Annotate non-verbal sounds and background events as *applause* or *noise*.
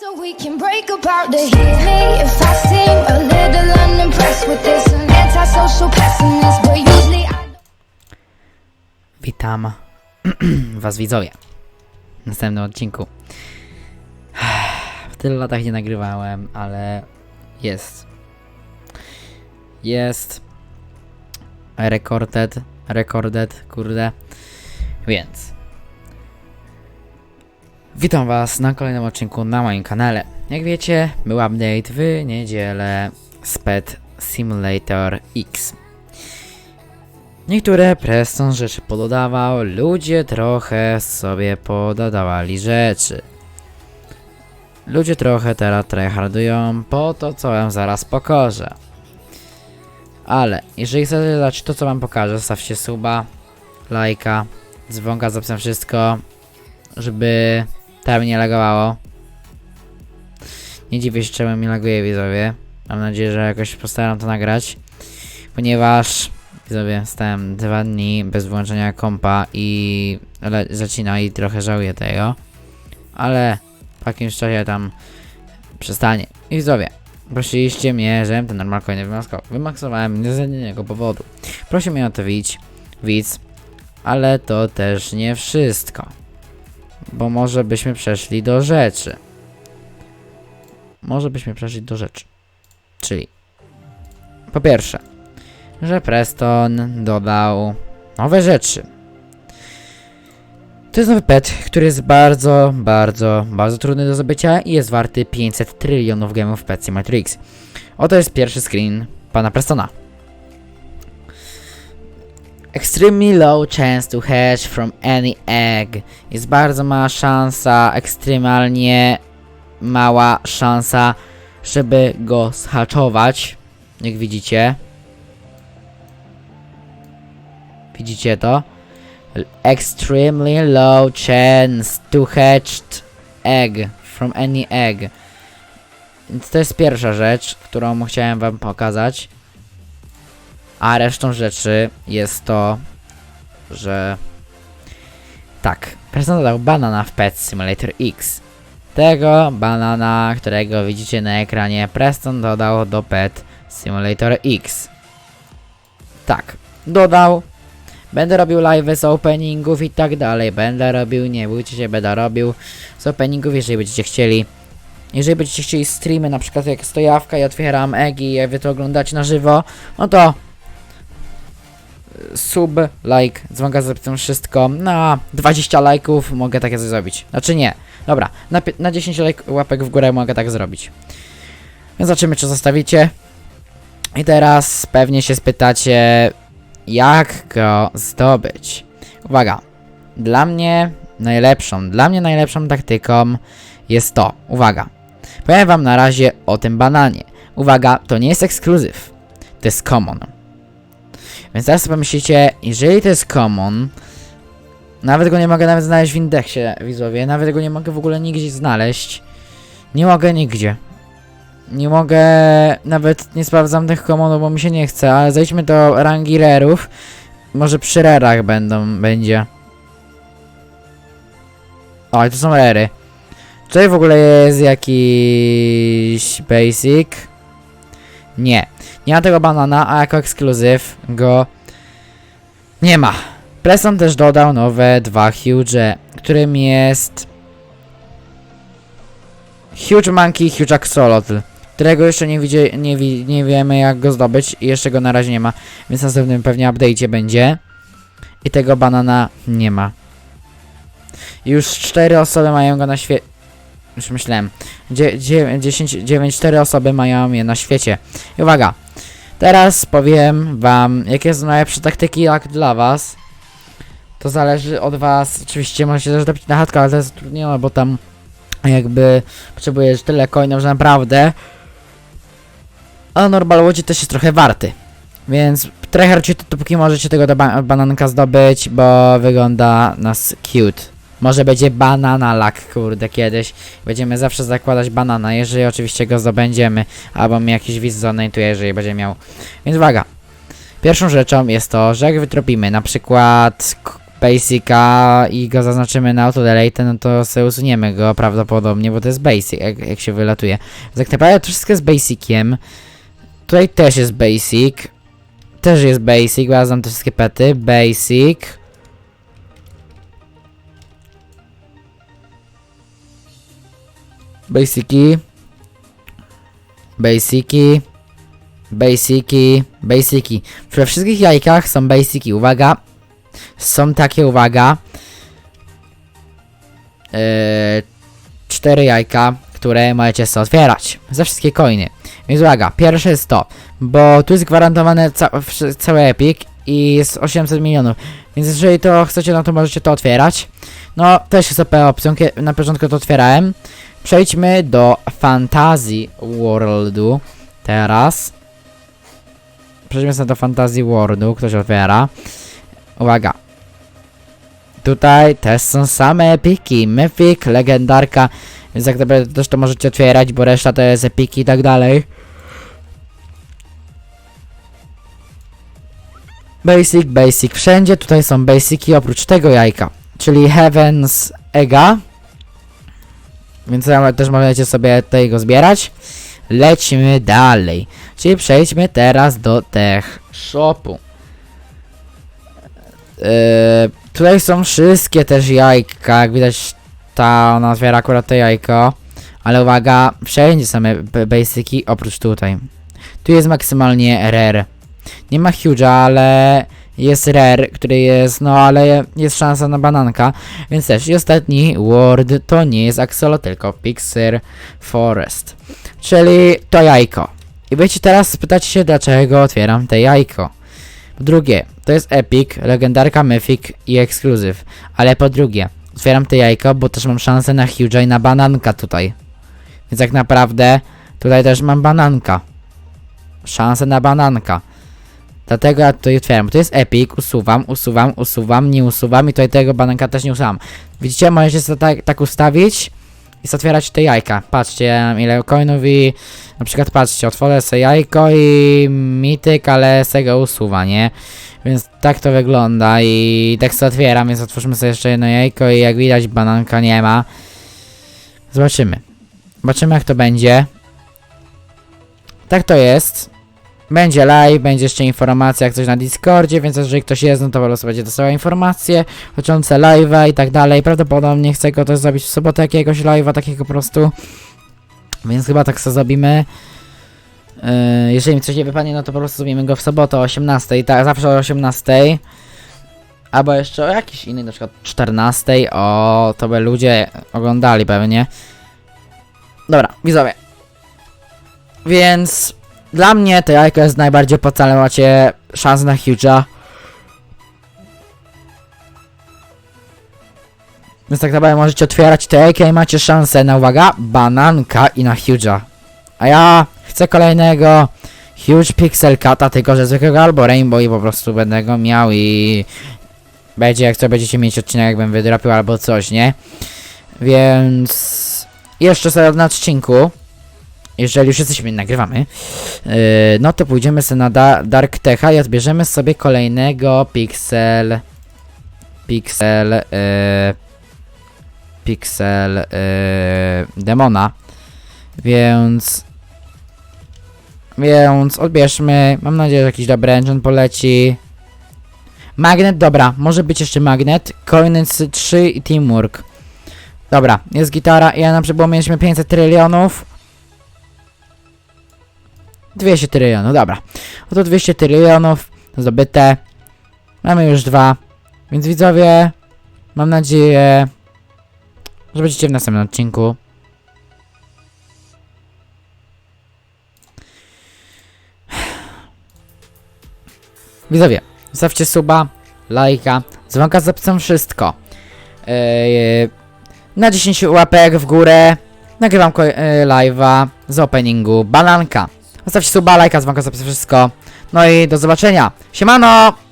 So we can break apart to me if I seem a little unimpressed with this. Pessimist, but usually. Witam *clears throat* was widzowie w następnym odcinku. *sighs* W tylu latach nie nagrywałem, ale jest. Jest. Recorded. Recorded, kurde. Więc. Witam was na kolejnym odcinku na moim kanale. Jak wiecie, był update w niedzielę z Pet Simulator X. Niektóre Preston rzeczy pododawał, ludzie trochę sobie pododawali rzeczy. Ludzie trochę teraz tryhardują po to, co wam zaraz pokażę. Ale, jeżeli chcecie zobaczyć to, co wam pokażę, zostawcie suba, lajka, dzwonka, zapisam wszystko, żeby tam nie lagowało. Nie dziwię się, czemu mi laguje widzowie. Mam nadzieję, że jakoś postaram to nagrać, ponieważ Widzowie, stałem dwa dni bez włączenia kompa i zacina i trochę żałuję tego. Ale po jakimś czasie tam przestanie. I widzowie, prosiliście mnie, żebym ten normal coiny wymaksował. Wymaksowałem nie z jednego powodu. Prosił mnie o to widz, widz, ale to też nie wszystko. Bo może byśmy przeszli do rzeczy. Może byśmy przeszli do rzeczy. Czyli po pierwsze, że Preston dodał nowe rzeczy. To jest nowy pet, który jest bardzo, bardzo, bardzo trudny do zdobycia i jest warty 500 trylionów gemów w Pet Simulator X. Oto jest pierwszy screen pana Prestona. Extremely low chance to hatch from any egg. Jest bardzo mała szansa, ekstremalnie mała szansa, żeby go zhaczować. Jak widzicie. Widzicie to? Extremely low chance to hatch egg from any egg. Więc to jest pierwsza rzecz, którą chciałem wam pokazać. A resztą rzeczy jest to, że tak, prezent dodał banana w Pet Simulator X. Tego banana, którego widzicie na ekranie, Preston dodał do Pet Simulator X. Tak, dodał. Będę robił live z openingów i tak dalej. Będę robił, nie bójcie się, będę robił z openingów, jeżeli będziecie chcieli. Jeżeli będziecie chcieli streamy, na przykład jak stojawka i otwieram egi i wy to oglądacie na żywo, no to sub, like, dzwonka z tym wszystko. Na 20 lajków mogę takie coś zrobić. Znaczy nie. Dobra, na, na 10 lajk, łapek w górę mogę tak zrobić. Więc zobaczymy, czy zostawicie. I teraz pewnie się spytacie, jak go zdobyć. Uwaga, dla mnie najlepszą, dla mnie najlepszą taktyką jest to, uwaga, powiem wam na razie o tym bananie. Uwaga, to nie jest ekskluzyw, to jest common. Więc teraz sobie pomyślicie, jeżeli to jest common, nawet go nie mogę nawet znaleźć w indeksie, widzowie, nawet go nie mogę w ogóle nigdzie znaleźć. Nie mogę nigdzie. Nie mogę, nawet nie sprawdzam tych komonów, bo mi się nie chce, ale zejdźmy do rangi rarów. Może przy rarach będą, będzie. O, ale to są rary. Tutaj w ogóle jest jakiś basic? Nie. Nie ma tego banana, a jako ekskluzyw go nie ma. Preston też dodał nowe dwa huge, którym jest Huge Monkey, Huge Axolotl którego jeszcze nie, widzie, nie, wi, nie wiemy jak go zdobyć i jeszcze go na razie nie ma, więc w następnym pewnie update'cie będzie i tego banana nie ma. Już 4 osoby mają go na świecie. Już myślałem. 10, 9, 4 osoby mają je na świecie. I uwaga. Teraz powiem wam, jakie są najlepsze taktyki jak dla was. To zależy od was. Oczywiście możecie też dobić na chatkę, ale to jest utrudnione, bo tam jakby potrzebujesz tyle coinów, że naprawdę a normal łodzi też jest trochę warty. Więc tryhardźcie to dopóki możecie tego do ba bananka zdobyć, bo wygląda nas cute. Może będzie banana lak, kurde, kiedyś. Będziemy zawsze zakładać banana, jeżeli oczywiście go zdobędziemy, albo mi jakiś widz zonajtuje, jeżeli będzie miał. Więc uwaga. Pierwszą rzeczą jest to, że jak wytropimy na przykład basica i go zaznaczymy na autodelete, no to sobie usuniemy go prawdopodobnie, bo to jest basic, jak, jak się wylatuje. Tak naprawdę to wszystko jest basiciem. Tutaj też jest basic. Też jest basic, bo ja znam te wszystkie pety. Basic. Basiki. Basiki. Basiki. Basiki. We wszystkich jajkach są basiki. Uwaga. Są takie, uwaga. Yy, cztery jajka, które możecie sobie otwierać. Za wszystkie coiny. Więc uwaga, pierwsze jest to, bo tu jest gwarantowane ca cały epic i jest 800 milionów. Więc jeżeli to chcecie, no to możecie to otwierać. No, też jest OP opcją, na początku to otwierałem. Przejdźmy do Fantasy Worldu teraz. Przejdźmy sobie do Fantasy Worldu, ktoś otwiera. Uwaga. Tutaj też są same epiki, Mythic, Legendarka, więc jak naprawdę też to możecie otwierać, bo reszta to jest epiki i tak dalej. Basic, basic, wszędzie tutaj są basiki oprócz tego jajka, czyli Heavens Ega. Więc też możecie sobie tutaj go zbierać. Lecimy dalej. Czyli przejdźmy teraz do Tech Shopu. Yy, tutaj są wszystkie też jajka, jak widać ta ona otwiera akurat to jajko. Ale uwaga, wszędzie same b- basiki oprócz tutaj. Tu jest maksymalnie rare. Nie ma huge'a, ale jest rare, który jest, no ale jest szansa na bananka. Więc też i ostatni word to nie jest Axolo, tylko Pixar Forest. Czyli to jajko. I wiecie teraz spytacie się dlaczego otwieram te jajko. Po drugie, to jest Epic, legendarka Mythic i Exclusive. Ale po drugie, otwieram te jajko, bo też mam szansę na Huge'a i na bananka tutaj. Więc tak naprawdę tutaj też mam bananka. Szansę na bananka. Dlatego ja tutaj otwieram. To jest Epic, usuwam, usuwam, usuwam, nie usuwam i tutaj tego bananka też nie usuwam. Widzicie, możecie sobie tak, tak ustawić i otwierać te jajka. Patrzcie, ja mam ile coinów i na przykład patrzcie, otworzę sobie jajko i mityk, ale se go usuwa, nie? Więc tak to wygląda i tak sobie otwieram, więc otwórzmy sobie jeszcze jedno jajko i jak widać bananka nie ma. Zobaczymy. Zobaczymy jak to będzie. Tak to jest. Będzie live, będzie jeszcze informacja jak coś na Discordzie, więc jeżeli ktoś jest, no to po prostu będzie dostała informacje dotyczące live'a i tak dalej. Prawdopodobnie chcę go też zrobić w sobotę jakiegoś live'a takiego po prostu. Więc chyba tak sobie zrobimy. Yy, jeżeli mi coś nie wypadnie, no to po prostu zrobimy go w sobotę o 18, tak, zawsze o 18. Albo jeszcze o jakiś inny, na przykład 14, o to by ludzie oglądali pewnie. Dobra, widzowie. Więc dla mnie to jajko jest najbardziej opłacalne, macie szansę na huge'a. Więc tak naprawdę możecie otwierać te jajka i macie szansę na, uwaga, bananka i na huge'a. A ja chcę kolejnego Huge Pixel Cata, tylko że zwykłego albo Rainbow i po prostu będę go miał i będzie jak co będziecie mieć odcinek jakbym wydrapił albo coś, nie? Więc jeszcze sobie na odcinku, jeżeli już jesteśmy, nagrywamy, yy, no to pójdziemy sobie na da Dark Techa i odbierzemy sobie kolejnego Pixel Pixel yy, Pixel yy, Demona. Więc więc odbierzmy. Mam nadzieję, że jakiś dobry engine poleci. Magnet, dobra, może być jeszcze magnet. Coinec 3 i Teamwork. Dobra, jest gitara. Ja na przykład mieliśmy 500 trylionów. 200 trylionów, dobra. Oto 200 trylionów zdobyte. Mamy już dwa. Więc widzowie, mam nadzieję, że będziecie w następnym odcinku. Widzowie, zostawcie suba, lajka, dzwonka z zapisem wszystko. Eee, na 10 łapek w górę nagrywam e, live'a z openingu Bananka. Zostawcie suba, lajka, dzwonka z zapisem wszystko. No i do zobaczenia. Siemano!